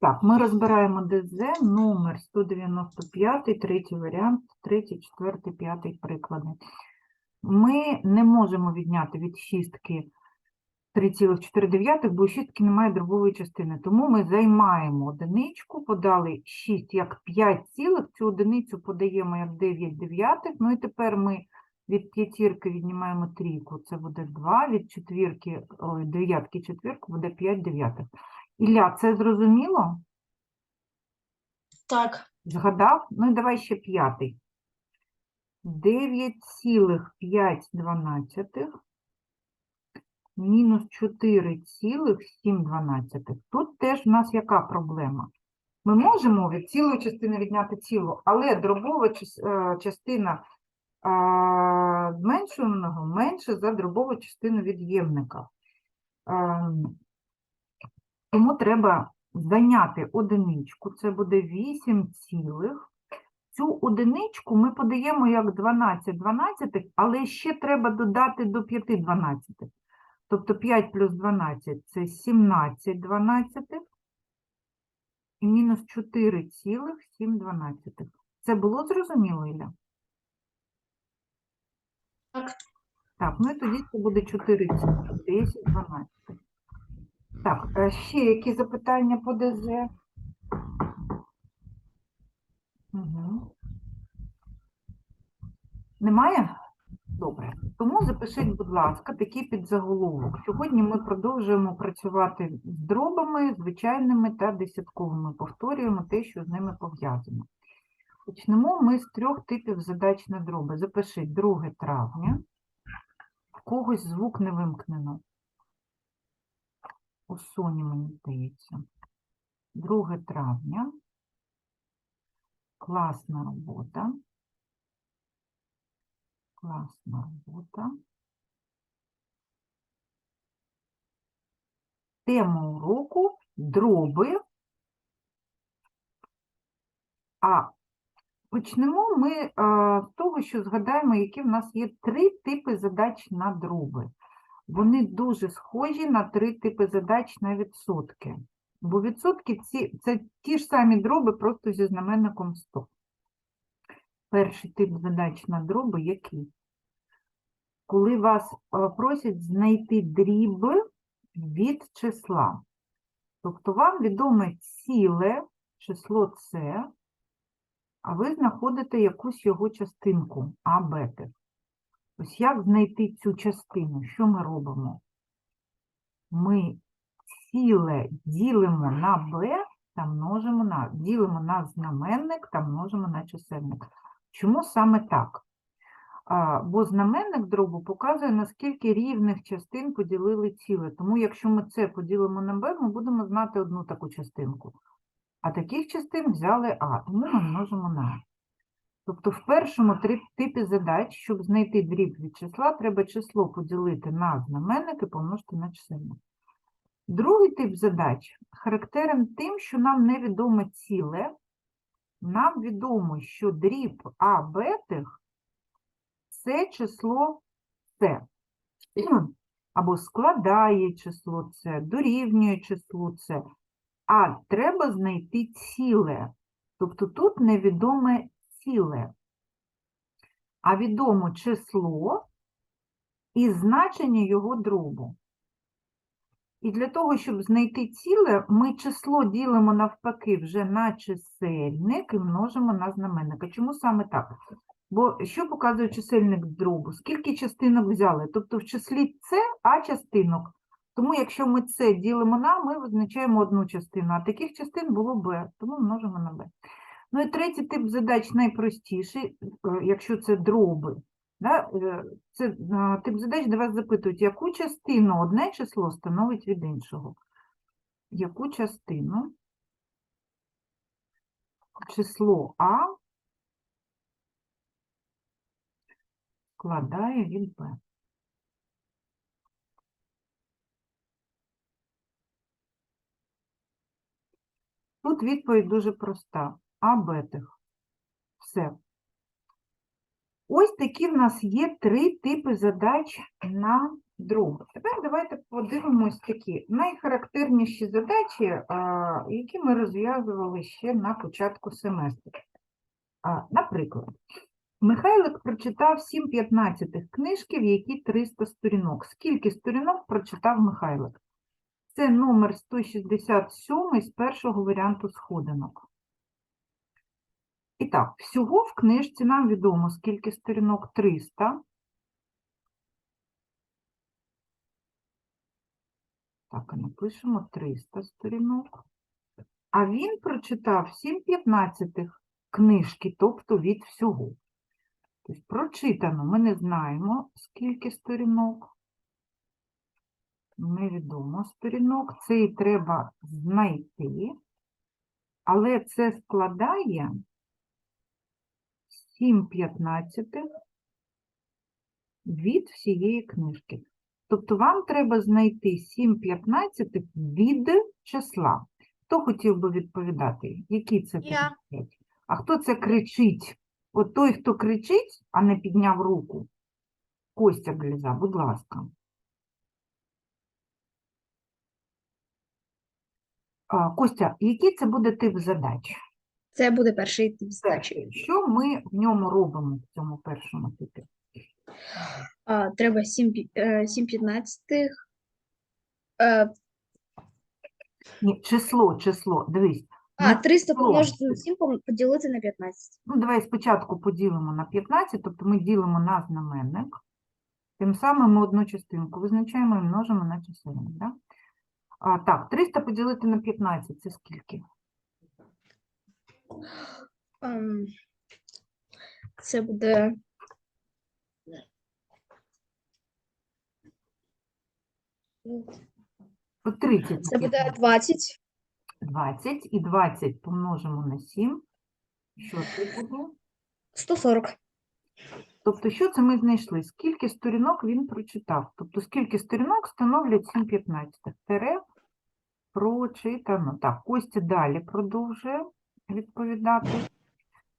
Так, ми розбираємо ДЗ, номер 195, третій варіант, третій, четвертий, п'ятий приклади. Ми не можемо відняти від шістки 3,4, бо у шістки немає дробової частини. Тому ми займаємо одиничку, подали 6 як 5 цілих, цю одиницю подаємо як 9 дев'ятих. Ну і тепер ми від п'ятірки віднімаємо трійку, це буде 2, від четвірки, ой, дев'ятки четвірку буде 5 дев'ятих. Ілля, це зрозуміло? Так, Згадав? Ну і давай ще п'ятий. 9,5 мінус 4,7. Тут теж в нас яка проблема? Ми можемо від цілої частини відняти цілу, але дробова е, частина зменшуваного менше за дробову частину від'ємника. Тому треба зайняти одиничку, це буде 8 цілих. Цю одиничку ми подаємо як 12 12, але ще треба додати до 5 12. Тобто 5 плюс 12 – це 17 12 і мінус 4,7 Це було зрозуміло, Ілля? Так. Так, ну і тоді це буде 4, 10, 12. Так, е, ще які запитання по ДЗ? Угу. Немає? Добре. Тому запишіть, будь ласка, такий підзаголовок. Сьогодні ми продовжуємо працювати з дробами, звичайними та десятковими. Повторюємо те, що з ними пов'язано. Почнемо ми з трьох типів задач на дроби. Запишіть 2 травня. В когось звук не вимкнено. У Соні, мені здається. 2 травня. Класна робота. Класна робота. Тема уроку дроби. А почнемо ми з того, що згадаємо, які в нас є три типи задач на дроби. Вони дуже схожі на три типи задач на відсотки. Бо відсотки ці, це ті ж самі дроби, просто зі знаменником 100. Перший тип задач на дроби який? Коли вас е, просять знайти дріб від числа. Тобто вам відоме ціле число С, а ви знаходите якусь його частинку А, Б. Ось як знайти цю частину? Що ми робимо? Ми ціле ділимо на b та множимо на ділимо на знаменник та множимо на чисельник. Чому саме так? Бо знаменник дробу показує, наскільки рівних частин поділили ціле. Тому якщо ми це поділимо на b, ми будемо знати одну таку частинку. А таких частин взяли А, тому ми множимо на А. Тобто в першому типі задач, щоб знайти дріб від числа, треба число поділити на знаменник і помножити на чисельник. Другий тип задач характерен тим, що нам невідоме ціле. Нам відомо, що дріб А бетих – це число С. Або складає число С, дорівнює числу С. А треба знайти ціле. Тобто тут невідоме ціле. А відомо число і значення його дробу. І для того, щоб знайти ціле, ми число ділимо навпаки вже на чисельник і множимо на знаменник. А чому саме так? Бо що показує чисельник дробу? Скільки частинок взяли? Тобто в числі С А частинок. Тому якщо ми С ділимо на, ми визначаємо одну частину, а таких частин було Б, тому множимо на Б. Ну і третій тип задач найпростіший, е, якщо це дроби. Да? е, Це е, тип задач, де вас запитують, яку частину одне число становить від іншого. Яку частину число А складає від Б. Тут відповідь дуже проста. А бетих. Все. Ось такі в нас є три типи задач на Друге. Тепер давайте подивимось такі найхарактерніші задачі, які ми розв'язували ще на початку семестру. Наприклад, Михайлик прочитав 7 п'ятнадцятих книжки, в які 300 сторінок. Скільки сторінок прочитав Михайлик? Це номер 167 з першого варіанту сходинок. І так, всього в книжці нам відомо, скільки сторінок 300. Так, і напишемо 300 сторінок. А він прочитав 7 п'ятнадцятих книжки, тобто від всього. Тобто прочитано, ми не знаємо, скільки сторінок. Невідомо сторінок. Це і треба знайти. Але це складає 7 п'ятнадцятих від всієї книжки. Тобто вам треба знайти 7 п'ятнадцятих від числа. Хто хотів би відповідати? Які це Я. 55? А хто це кричить? От той, хто кричить, а не підняв руку. Костя Гліза, будь ласка. Костя, який це буде тип задач? Це буде перший тип. Перший. Що ми в ньому робимо в цьому першому типі? А, треба 7, 7 п'ятнадцятих. Е, Ні, число, число, дивись. А, 300 число. помножити на 7 поділити на 15. Ну, давай спочатку поділимо на 15, тобто ми ділимо на знаменник. Тим самим ми одну частинку визначаємо і множимо на чисельник. Да? А, так, 300 поділити на 15 – це скільки? Ем, Це буде По 30 це буде 15. 20. 20 і 20 помножимо на 7. Що це буде? 140. Тобто, що це ми знайшли? Скільки сторінок він прочитав? Тобто, скільки сторінок становлять 7 15 Тере прочитано. Так, Костя далі продовжує відповідати.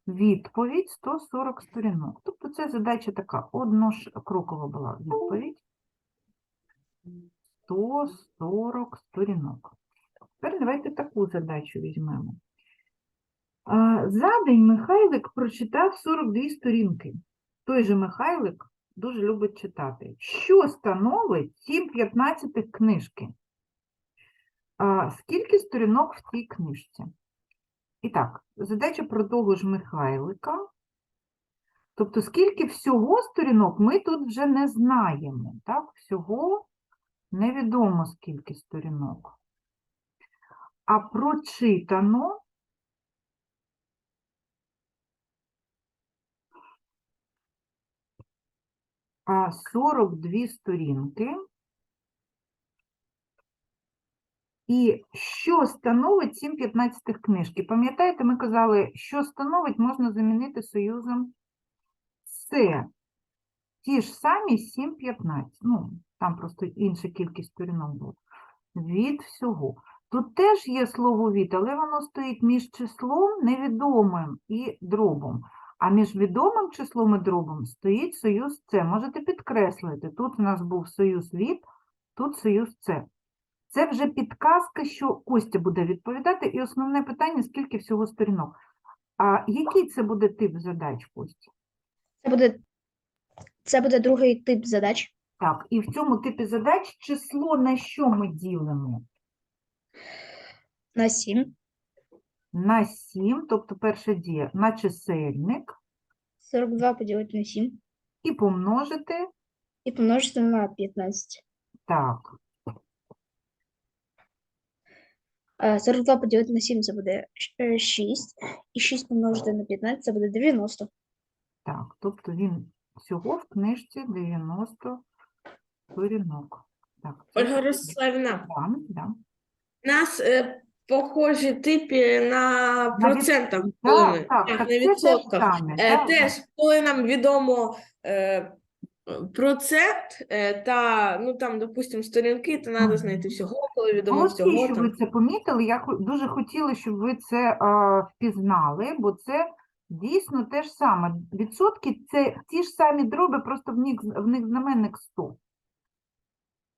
Відповідь 140 сторінок. Тобто, це задача така, однокрокова була відповідь. 140 сторінок. Тепер давайте таку задачу візьмемо. За день Михайлик прочитав 42 сторінки. Той же Михайлик дуже любить читати. Що становить 7 15 книжки? Скільки сторінок в цій книжці? І так, задача про того ж Михайлика. Тобто, скільки всього сторінок ми тут вже не знаємо. Так? Всього невідомо скільки сторінок. А прочитано а, 42 сторінки. І що становить 7 15 книжки? Пам'ятаєте, ми казали, що становить можна замінити союзом це ті ж самі 7 15. Ну, там просто інша кількість сторінок була. Від всього. Тут теж є слово від, але воно стоїть між числом невідомим і дробом. А між відомим числом і дробом стоїть союз С. Можете підкреслити. Тут у нас був союз від, тут союз С. Це вже підказка, що Костя буде відповідати. І основне питання, скільки всього сторінок. А який це буде тип задач, Костя? Це буде, це буде другий тип задач. Так, і в цьому типі задач число на що ми ділимо? На 7. На 7, тобто перша дія на чисельник 42 поділити на 7. і помножити. І помножити на 15. Так, Е, 42 поділити на 7 це буде 6. І 6 помножити на 15 це буде 90. так, тобто він всього в книжці 90 сторінок. Так, це Ольга Ростиславівна, Да, да. у нас е, похожі типи на від- процентах, Так, так, так, на це те ж відсотках. саме, Е, так, Теж, коли нам відомо е, процент е, та, ну там, допустимо, сторінки, то треба знайти всього, коли відомо Молодці, всього. що ви це помітили. Я дуже хотіла, щоб ви це а, впізнали, бо це дійсно те ж саме. Відсотки це ті ж самі дроби, просто в них, в них знаменник 100.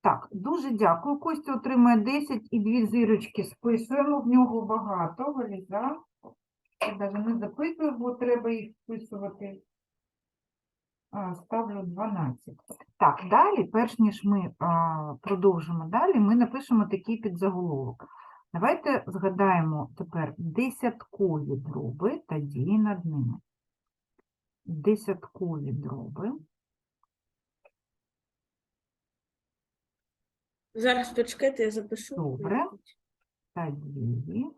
Так, дуже дякую. Костя отримує 10 і дві зірочки. Списуємо. В нього багато. Валіза. Я навіть не записую, бо треба їх списувати. Ставлю 12. Так, далі, перш ніж ми продовжимо далі, ми напишемо такий підзаголовок. Давайте згадаємо тепер десяткові дроби та дії над ними. Десяткові дроби. Зараз почекайте, я запишу. Добре. та дії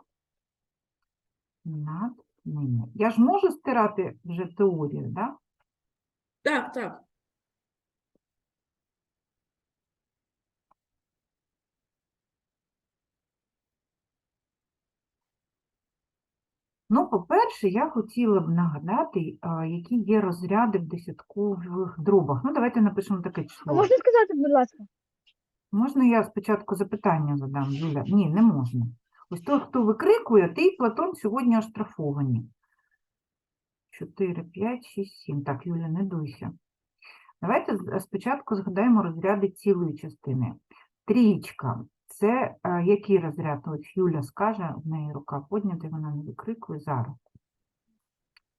над ними. Я ж можу стирати вже теорію, да? Так, так. Ну, по-перше, я хотіла б нагадати, а, які є розряди в десяткових дробах. Ну, давайте напишемо таке А число. можна сказати, будь ласка? Можна я спочатку запитання задам, Юля? Ні, не можна. Ось той, хто викрикує, ти і Платон сьогодні оштрафовані. 4, 5, 6, 7. Так, Юля, не дуйся. Давайте спочатку згадаємо розряди цілої частини. Трієчка – це е, який розряд? Ось Юля скаже, в неї рука поднята, вона не викрикує зараз.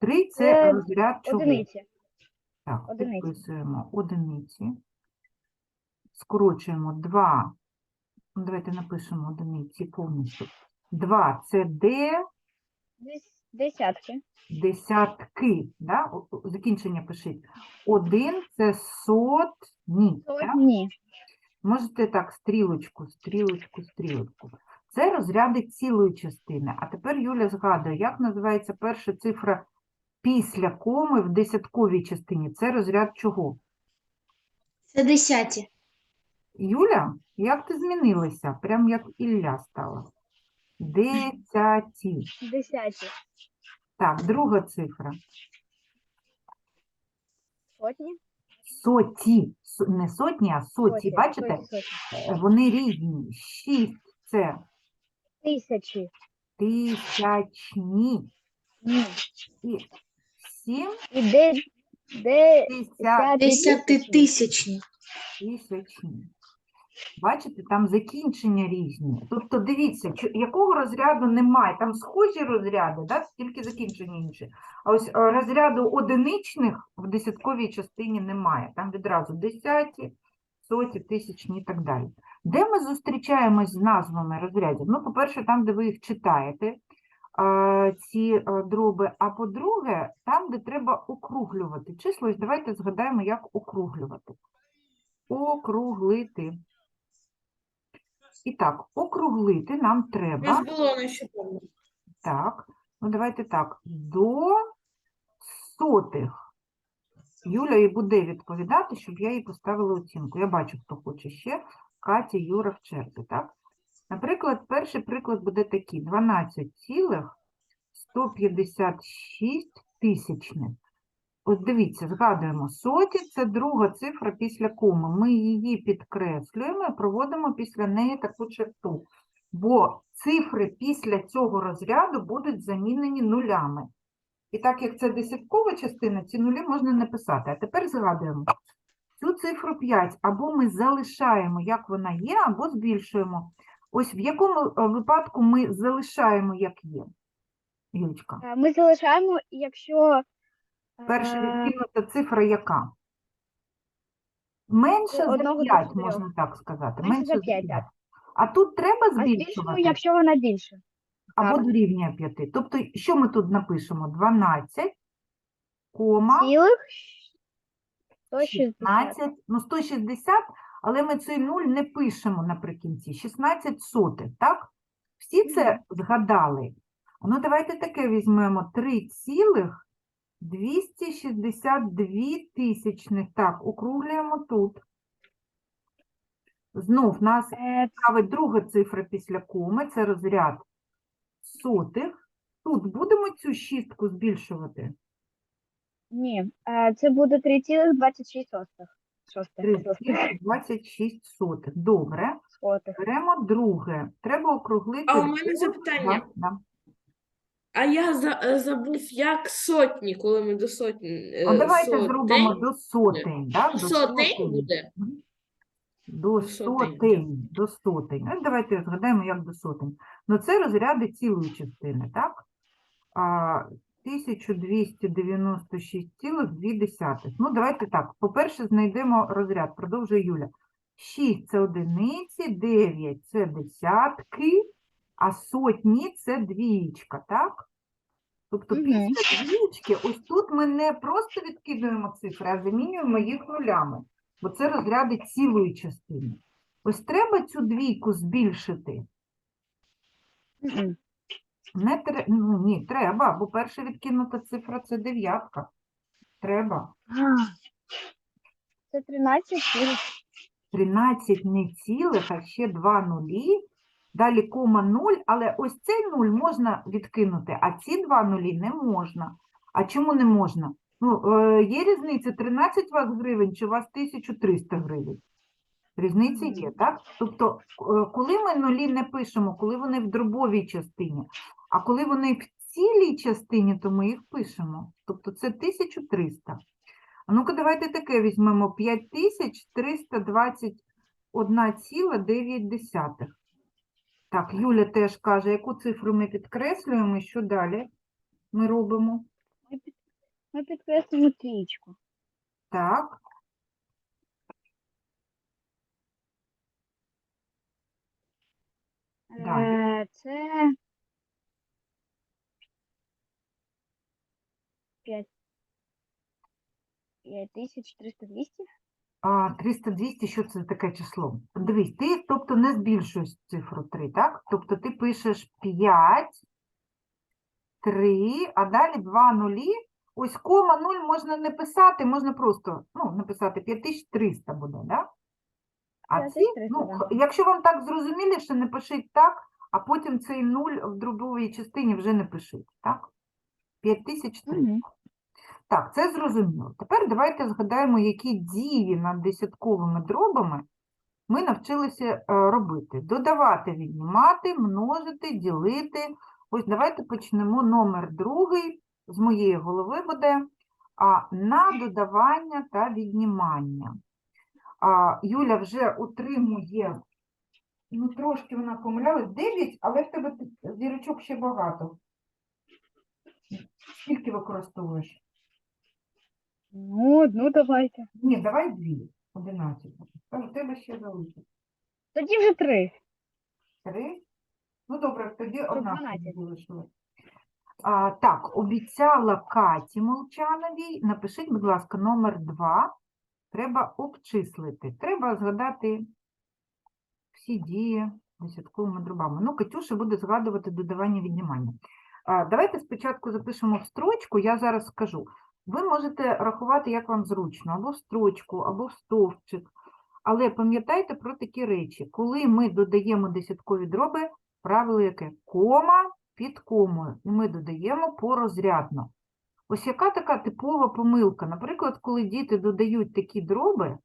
Три – це Це розряд чого? Одиниці. Так, Одиниці. підписуємо одиниці. Скорочуємо 2. Ну, давайте напишемо одиниці повністю. 2 це де Дес- Десятки. десятки. Да? о- о, Закінчення пишіть. 1 це сотні. так? Сотні. Можете так, стрілочку, стрілочку, стрілочку. Це розряди цілої частини. А тепер Юля згадує, як називається перша цифра після коми в десятковій частині. Це розряд чого? Це десяті. Юля, як ти змінилася? Прям як Ілля стала. Десяті. Десяті. Так, друга цифра. Сотні. Соті. Со- Не сотні, а соті. Бачите? Сотні. Е, Вони різні. Шість це Тисячі. тисячні. Ні. І сім І де, де тисяч. Десятитисячні. Тисячні. Бачите, там закінчення різні. Тобто, дивіться, якого розряду немає. Там схожі розряди, да? тільки закінчення інші. А ось розряду одиничних в десятковій частині немає. Там відразу десяті, соті, тисячні і так далі. Де ми зустрічаємось з назвами розрядів? Ну, по-перше, там, де ви їх читаєте, ці дроби, а по-друге, там, де треба округлювати число. Ось давайте згадаємо, як округлювати. Округлити. І так, округлити нам треба. було нещодавно. Так, ну давайте так. До сотих. Юля і буде відповідати, щоб я їй поставила оцінку. Я бачу, хто хоче ще. Катя, Юра в черзі, так? Наприклад, перший приклад буде такий. 12,156 тисячних. Ось дивіться, згадуємо, соті – це друга цифра після коми. Ми її підкреслюємо і проводимо після неї таку черту. Бо цифри після цього розряду будуть замінені нулями. І так як це десяткова частина, ці нулі можна не писати. А тепер згадуємо. Цю цифру 5 або ми залишаємо, як вона є, або збільшуємо. Ось в якому е, випадку ми залишаємо, як є. Юлечка. Е, Ми залишаємо, якщо Перша е, відкинута цифра яка? Менше за одного до 5, чотирьох. можна так сказати. Менше за за п'ять, так. А тут треба а збільшувати якщо вона більше. або так. дорівнює 5. Тобто, що ми тут напишемо? 12, кома, Цілих 160. 16, ну 160, але ми цей 0 не пишемо наприкінці. 16 сотих, так? Всі це згадали. Ну, давайте таке візьмемо 3,262 тисячних. Так, округлюємо тут. Знов нас Е, цікавить друга цифра після коми, це розряд сотих. Тут будемо цю шістку збільшувати. Ні, е, це буде 3,26 сотих. Шостих. Шостих. 3,26 сотих. Добре. Сотих. Беремо друге. Треба округлити. А у мене запитання. Да, да. А я за, е, забув, як сотні, коли ми до сотні. е, А давайте сотень. зробимо до сотень. Да? До Сотень сотень. буде? До сотень, сотень. До сотень. От давайте згадаємо, як до сотень. Ну, це розряди цілої частини, так? А, 1296,2. Ну, давайте так. По-перше, знайдемо розряд. Продовжує Юля. 6 – це одиниці, 9 – це десятки, а сотні – це двієчка, так? Тобто Мгм. після двієчки, ось тут ми не просто відкидуємо цифри, а замінюємо їх нулями, бо це розряди цілої частини. Ось треба цю двійку збільшити. Не тре... ну, ні, треба, бо перша відкинута цифра це дев'ятка. Треба. Це 13 цілих 13 не цілих, а ще два нулі. Далі кома 0, але ось цей 0 можна відкинути, а ці два нулі не можна. А чому не можна? Ну, е, є різниця 13 у вас гривень чи у вас 1300 гривень? Різниця є, так? Тобто, е, коли ми нулі не пишемо, коли вони в дробовій частині, а коли вони в цілій частині, то ми їх пишемо. Тобто це 1300. А ну-ка, давайте таке візьмемо 5321,9. Так, Юля теж каже, яку цифру ми підкреслюємо, і що далі ми робимо? Ми підкреслимо трієчку. Так. Е, Це 5 5300 200 а 300-200, що це таке число? Дивись, ти, тобто, не збільшуєш цифру 3, так? Тобто ти пишеш 5, 3, а далі 2 нулі. Ось кома 0 можна не писати, можна просто, ну, написати 5300 буде, да? А ці, ну, якщо вам так зрозуміліше, не пишіть так, а потім цей 0 в дробовій частині вже не пишіть, так? 5300. Так, це зрозуміло. Тепер давайте згадаємо, які дії над десятковими дробами ми навчилися е, робити. Додавати, віднімати, множити, ділити. Ось давайте почнемо номер другий, з моєї голови буде, а, на додавання та віднімання. Юля вже отримує, ну трошки вона помилялась, 9, але в тебе зірочок ще багато. Скільки використовуєш? Ну, одну давайте. Ні, давай дві. Одинадцять. Кажу, тебе ще залишиться. Тоді вже три. Три. Ну, добре, тоді одна 12. залишилась. А, так, обіцяла Каті Молчановій. Напишіть, будь ласка, номер два. Треба обчислити. Треба згадати всі дії десятковими дробами. Ну, Катюша буде згадувати додавання віднімання. А, давайте спочатку запишемо в строчку, я зараз скажу. Ви можете рахувати, як вам зручно, або в строчку, або в стовпчик. Але пам'ятайте про такі речі. Коли ми додаємо десяткові дроби, правило яке? Кома під комою. І ми додаємо порозрядно. Ось яка така типова помилка? Наприклад, коли діти додають такі дроби,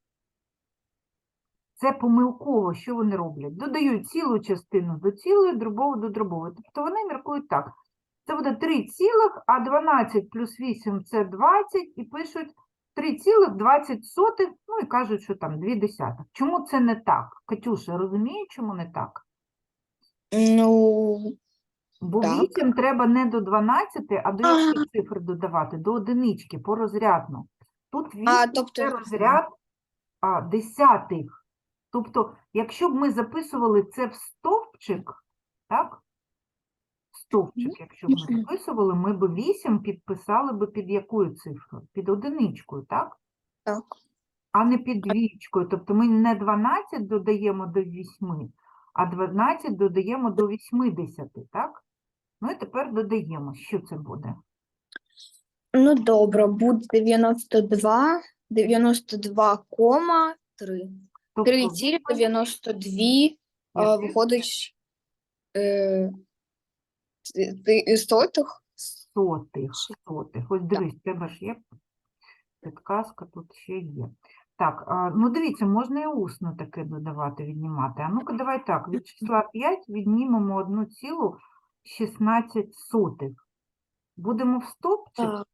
це помилково, що вони роблять? Додають цілу частину до цілої, дробову до дробової. Тобто вони міркують так. Це буде 3 цілих, а 12 плюс 8 – це 20, і пишуть 3,20, ну і кажуть, що там 2 десятих. Чому це не так? Катюша, розуміє, чому не так? Ну, Бо Так. 8 треба не до 12, а до яких цифр додавати? До одинички, порозрядно. Тут 8 а, це тобто, розряд а, десятих. Тобто, якщо б ми записували це в стовпчик, так? Стовпчик, якщо б ми Мгм. записували, ми б 8 підписали б під якою цифрою? Під одиничкою, так? так. а не під двічкою. Тобто ми не 12 додаємо до 8, а 12 додаємо до 80, так? Ну і тепер додаємо, що це буде. Ну, добре, буде 92, 92,3. Тобто 3,92 а, Яких? виходить е, ти- сотих. сотих, сотих. Ось дивись, в тебе ж є підказка, тут ще є. Так, а, ну дивіться, можна і усно таке додавати, віднімати. А ну-ка, давай так, від числа 5 віднімемо 1,16. сотих. Будемо в стопчик? Так.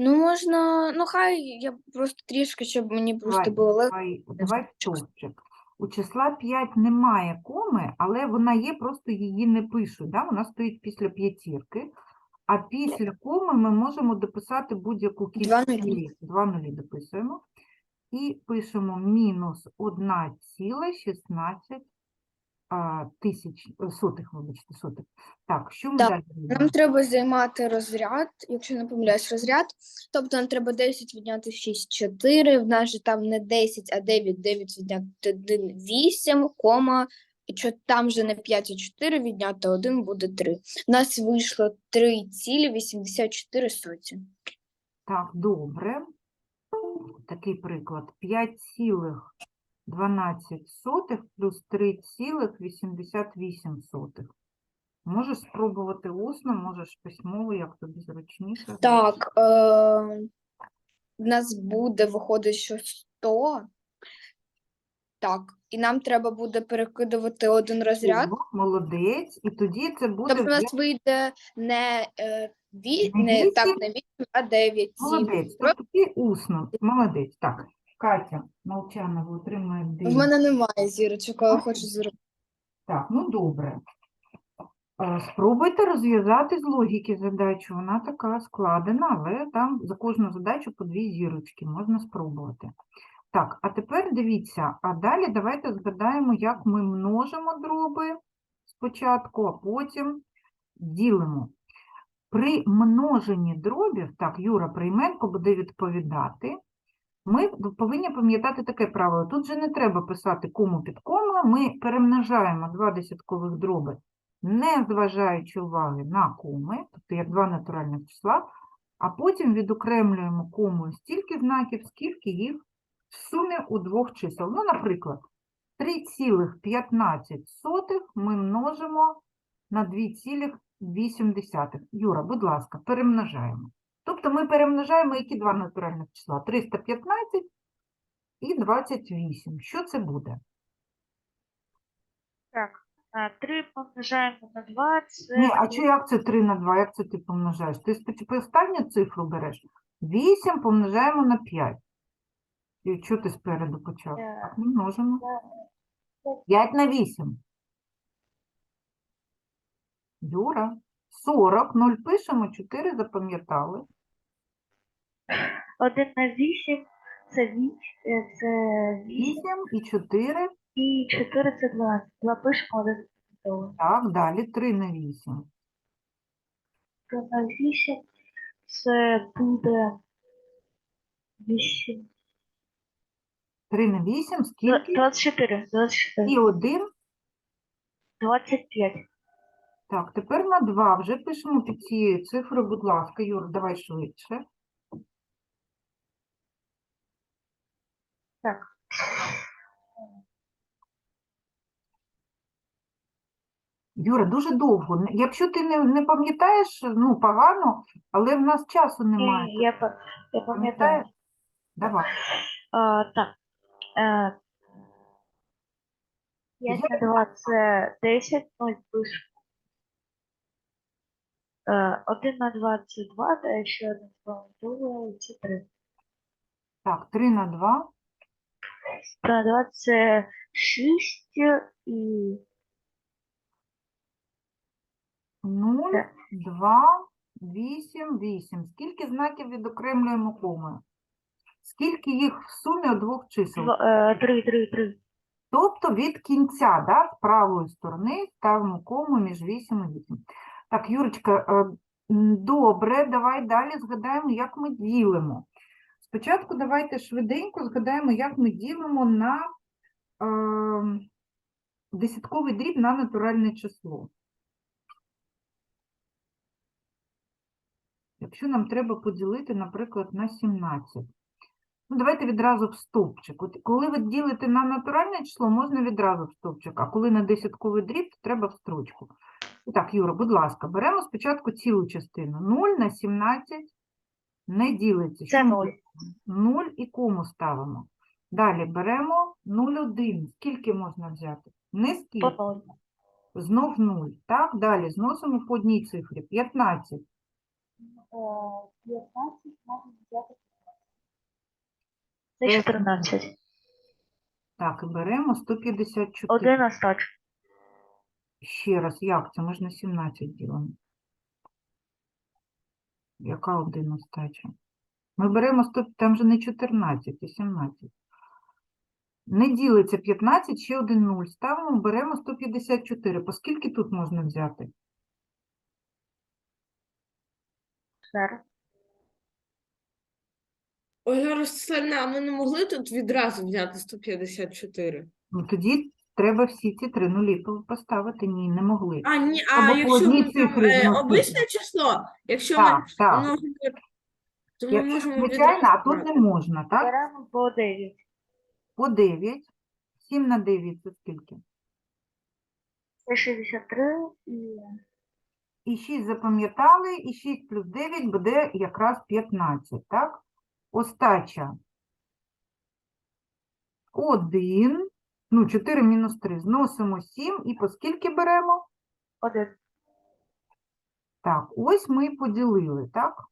Ну, можна, ну хай я просто трішки, щоб мені просто Давай, було легко. давай, давай стовпчик. стовпчик. У числа 5 немає коми, але вона є, просто її не пишуть. Да? Вона стоїть після п'ятірки. А після коми ми можемо дописати будь-яку кількість нулі. Два нулі дописуємо. І пишемо мінус 1,16 а, тисяч, е, сотих, вибачте, сотих. Так, що ми Так, далі робимо? Нам треба займати розряд, якщо не помиляюсь, розряд. Тобто нам треба 10 відняти 6, 4. В нас же там не 10, а 9, 9 відняти 1, 8, кома. І що там же не 5, а 4 відняти 1 буде 3. У нас вийшло 3,84 соті. Так, добре. Такий приклад. 5,12 плюс 3,88. Можеш спробувати усно, можеш письмово, як тобі зручніше. Так, е, в нас буде, виходить, що 100. Так, і нам треба буде перекидувати один розряд. О, Молодець. І тоді це буде Тобто у нас вийде не, е, ві, Не не, так, вісім? не 8, а 9. молодець. Тобто ти усно. Молодець. Так, Катя Молчанова отримує В 9. мене немає зірочок, але хочу зробити. Так, ну добре. Е, Спробуйте розв'язати з логіки задачу. Вона така складена, але там за кожну задачу по дві зірочки можна спробувати. Так, а тепер дивіться, а далі давайте згадаємо, як ми множимо дроби спочатку, а потім ділимо. При множенні дробів, так, Юра Прийменко буде відповідати, ми повинні пам'ятати таке правило. Тут же не треба писати кому під кому, ми перемножаємо два десяткових дроби, не зважаючи уваги на коми, тобто як два натуральних числа, а потім відокремлюємо комою стільки знаків, скільки їх в сумі у двох чисел. Ну, наприклад, 3,15 ми множимо на 2,8. Юра, будь ласка, перемножаємо. Тобто ми перемножаємо які два натуральних числа? 315 і 28. Що це буде? Так, а, 3 помножаємо на 2, це Ні, а чи як це 3 на 2? Як це ти помножаєш? Ти спочатку останню цифру береш. 8 помножаємо на 5. І що ти спереду почав? Так, ми множимо. е, 5 на 8. Юра. 40. 0 пишемо, 4 запам'ятали. 1 на 8, це 8, це 8, 8 і 4. і 4 це 12. 2 пишемо, 1 запам'ятовуємо. Так, далі 3 на 8. 3 на 8, це буде 8, 3 на 8, скільки? 24, 24, І 1. 25. Так, тепер на 2 вже пишемо під цією цифрою, будь ласка, Юр, давай швидше. Так. Юра, дуже довго. Якщо ти не, не пам'ятаєш, ну, погано, але в нас часу немає. Я, я пам'ятаю. Давай. А, так. Е, 5 на 2 це 10, 0 пишемо. Е, 1 на 2 це 2, та ще 1 запам'ятовуємо, це 3. Так, 3 на 2. 3 на 2 це 6 і 0, Так. 2, 8, 8. Скільки знаків відокремлюємо комою? Скільки їх в сумі у двох чисел? 3, 3, 3. Тобто від кінця, да, з правої сторони ставимо кому між 8 і 8. Так, Юрочка, е, добре, давай далі згадаємо, як ми ділимо. Спочатку давайте швиденько згадаємо, як ми ділимо на е, десятковий дріб на натуральне число. Якщо нам треба поділити, наприклад, на 17. Ну, давайте відразу в стовпчик. От коли ви ділите на натуральне число, можна відразу в стовпчик, а коли на десятковий дріб, то треба в строчку. І Так, Юра, будь ласка, беремо спочатку цілу частину. 0 на 17 не ділиться. Це 0. Робимо? 0 і кому ставимо. Далі беремо 0,1. Скільки можна взяти? Не скільки. Знов 0. Так, далі зносимо по одній цифрі. 15. Е, 15 можна взяти. Це Е, 14. Так, і беремо 154. Один остач. Ще раз, як це? Ми ж на 17 ділимо. Яка один остача? Ми беремо 100, там же не 14, а 17. Не ділиться 15, ще один 0. Ставимо, беремо 154. По скільки тут можна взяти? Зараз. Ольга Ростиславівна, а ми не могли тут відразу взяти 154? Ну, тоді треба всі ці три нулі поставити. Ні, не могли. А, ні, а Або по якщо одній ми там цифрі е, обичне число, якщо Так, ми так. множимо, то ми Я- можемо Звичайно, а тут не можна, так? Беремо по 9. По 9. 7 на 9 це скільки? Це 63 і І 6 запам'ятали, і 6 плюс 9 буде якраз 15, так? Остача. 1, ну 4 мінус 3, зносимо 7 і по скільки беремо? 1. Так, ось ми і поділили, так?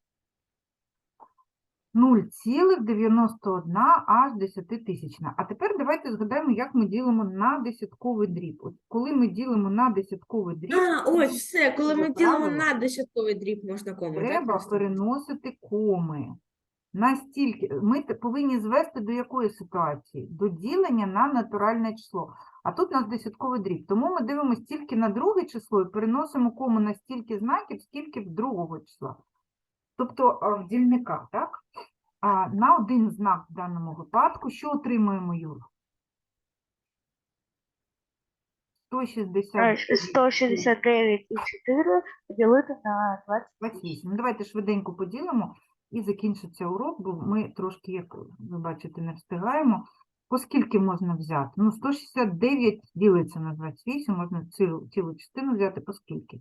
0,91 аж десятитисячна. А тепер давайте згадаємо, як ми ділимо на десятковий дріб. От коли ми ділимо на десятковий дріб, А, ось все, коли ми ділимо на десятковий дріб, можна кому. Треба переносити коми. Настільки ми повинні звести до якої ситуації? До ділення на натуральне число. А тут у нас десятковий дріб. Тому ми дивимося тільки на друге число і переносимо кому на стільки знаків, скільки в другого числа. Тобто в дільниках, так? А на один знак в даному випадку, що отримуємо, Юр? 160. Е, 169 і 4 поділити на 20. 28. Ну, давайте швиденько поділимо і закінчиться урок, бо ми трошки, як ви бачите, не встигаємо. По скільки можна взяти? Ну, 169 ділиться на 28, можна цілу, цілу частину взяти по скільки?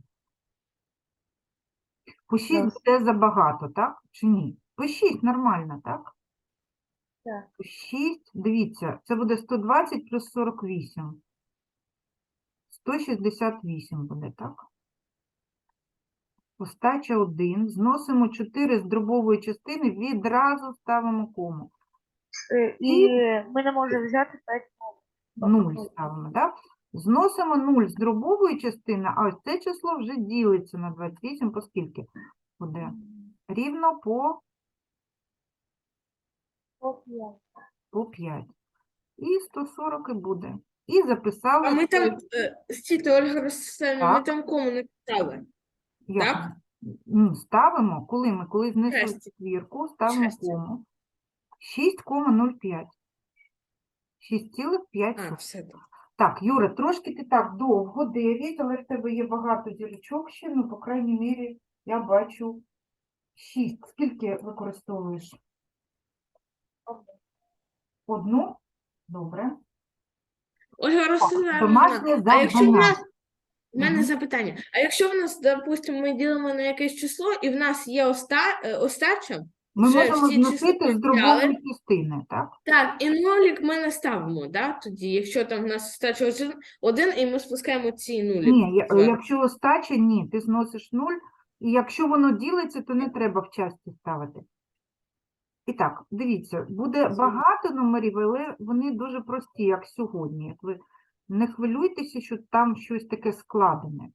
По 6 Так. буде забагато, так? Чи ні? По 6 нормально, так? Так. По 6, дивіться, це буде 120 плюс 48. 168 буде, так? Остача 1. Зносимо 4 з дробової частини, відразу ставимо кому. Е, І ми не можемо взяти 5 0 ставимо, так? Зносимо 0 з дробової частини, а ось це число вже ділиться на 28, по скільки буде? Рівно по, по 5. по 5. І 140 і буде. І записали. А ми там, е, стійте, Ольга Ростиславівна, ми Так. там кому не писали. як так? ми? Ну, ставимо, коли ми, коли знесли Шесть. четвірку, ставимо Шесть. кому. 6,05. 6,5. А, все так. Так, Юра, трошки ти так довго, 9, але в тебе є багато дірочок ще, ну, по крайній мірі, я бачу 6. Скільки використовуєш? Одну? Добре. Ольга Ростиславівна, домашнє а якщо в завдання. нас, в мене Мгм. запитання, а якщо в нас, допустимо, ми ділимо на якесь число, і в нас є оста, е, остача, Ми Вже можемо всі зносити з взяли. частини, так? так, і нолік ми не ставимо, да, тоді, якщо там в нас остача один, один і ми спускаємо ці нулі. Ні, я- якщо остача, ні, ти зносиш 0, і якщо воно ділиться, то не треба в часті ставити. І так, дивіться, буде багато номерів, але вони дуже прості, як сьогодні. Як ви не хвилюйтеся, що там щось таке складене.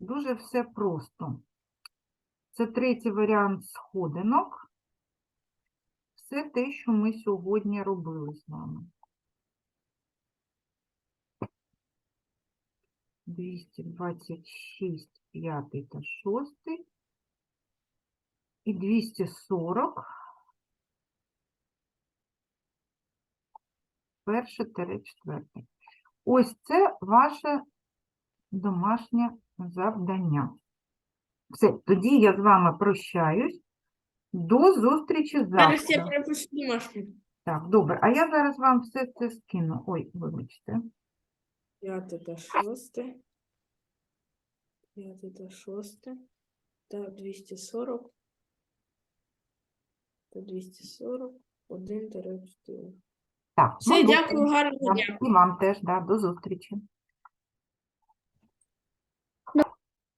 Дуже все просто. Це третій варіант сходинок. Все те, що ми сьогодні робили з вами. 226, 5 та 6. І 240. Перше тире четверте. Ось це ваше домашнє завдання. Все, тоді я з вами прощаюсь. До зустрічі Зараз я завтра. перепишу домашню. Так, добре. А я зараз вам все це скину. Ой, вибачте. П'яте та шосте. П'яте та шосте. Та 240. Та 240. 1 4. Так, Все, ну, дякую, гарного дня. І вам теж, да, до зустрічі.